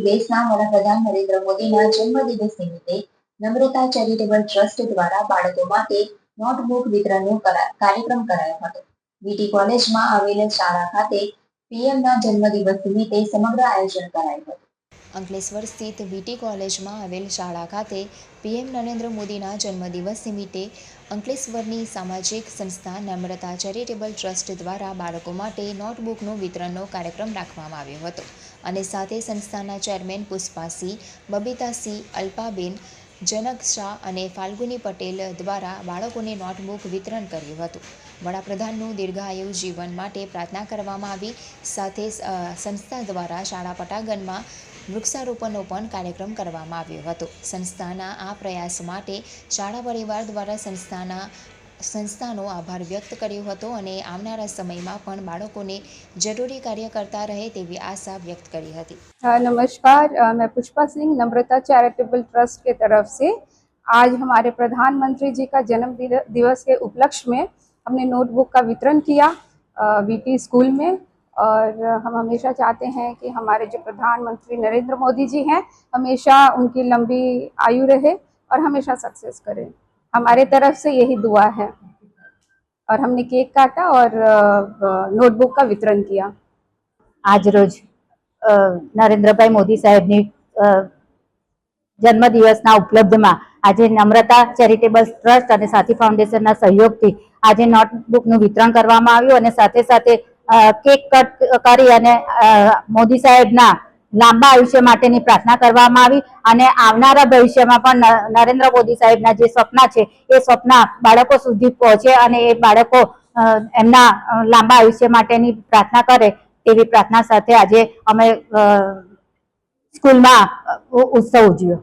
દેશના વડાપ્રધાન નરેન્દ્ર મોદીના જન્મદિવસ નિમિત્તે નમ્રતા ચેરિટેબલ ટ્રસ્ટ દ્વારા બાળકો માટે નોટબુક વિતરણનો કરા- કાર્યક્રમ કરાયો હતો. વીટી કોલેજમાં આવેલ શાળા ખાતે પીએમના જન્મદિવસ નિમિત્તે સમગ્ર આયોજન કરાયું હતું. અંકલેશ્વર સ્થિત વીટી કોલેજમાં આવેલ શાળા ખાતે પીએમ નરેન્દ્ર મોદીના જન્મદિવસ નિમિત્તે અંકલેશ્વરની સામાજિક સંસ્થા નમ્રતા ચેરિટેબલ ટ્રસ્ટ દ્વારા બાળકો માટે નોટબુકનું વિતરણનો કાર્યક્રમ રાખવામાં આવ્યો હતો. અને સાથે સંસ્થાના ચેરમેન પુષ્પાસિંહ બબીતાસિંહ અલ્પાબેન જનક શાહ અને ફાલ્ગુની પટેલ દ્વારા બાળકોને નોટબુક વિતરણ કર્યું હતું. વડાપ્રધાનનું દીર્ઘાયુ જીવન માટે પ્રાર્થના કરવામાં આવી. સાથે સંસ્થા દ્વારા શાળા પટાગનમાં વૃક્ષારોપણનો પણ કાર્યક્રમ કરવામાં આવ્યો હતો. સંસ્થાના આ પ્રયાસ માટે શાળા પરિવાર દ્વારા સંસ્થાના સંસ્થાનો આભાર વ્યક્ત કર્યો હતો અને આવનારા સમયમાં પણ બાળકોને જરૂરી કાર્ય કરતા રહે તેવી આશા વ્યક્ત કરી હતી हाँ, नमस्कार अ, मैं पुष्पा सिंह नम्रता चैरिटेबल ट्रस्ट के तरफ से आज हमारे प्रधानमंत्री जी का जन्म दिल- दिवस के उपलक्ष्य में हमने नोटबुक का वितरण किया वीटी स्कूल में और हम हमेशा चाहते हैं कि हमारे जो प्रधानमंत्री नरेंद्र मोदी जी हैं हमेशा उनकी लंबी आयु रहे और हमेशा सक्सेस करें हमारे तरफ से यही दुआ है और हमने केक काटा और अ, नोटबुक का वितरण किया આજરોજ અ, નરેન્દ્રભાઈ મોદી સાહેબની અ, જન્મદિવસના ઉપલબ્ધમાં આજે નમ્રતા ચેરિટેબલ ટ્રસ્ટ અને સાથી ફાઉન્ડેશનના સહયોગથી આજે નોટબુકનું વિતરણ કરવામાં આવ્યું અને સાથે સાથે અ, કેક કટ કરી અને અ, મોદી સાહેબના લાંબા આયુષ્ય માટેની પ્રાર્થના કરવામાં આવી અને આવનારા ભવિષ્યમાં પણ નરેન્દ્ર મોદી સાહેબના જે સપના છે, એ સપના બાળકો સુધી પહોંચે અને એ બાળકો એમના લાંબા આયુષ્ય માટેની પ્રાર્થના કરે તેવી પ્રાર્થના સાથે આજે અમે સ્કૂલમાં ઉત્સવ ઉજવ્યો.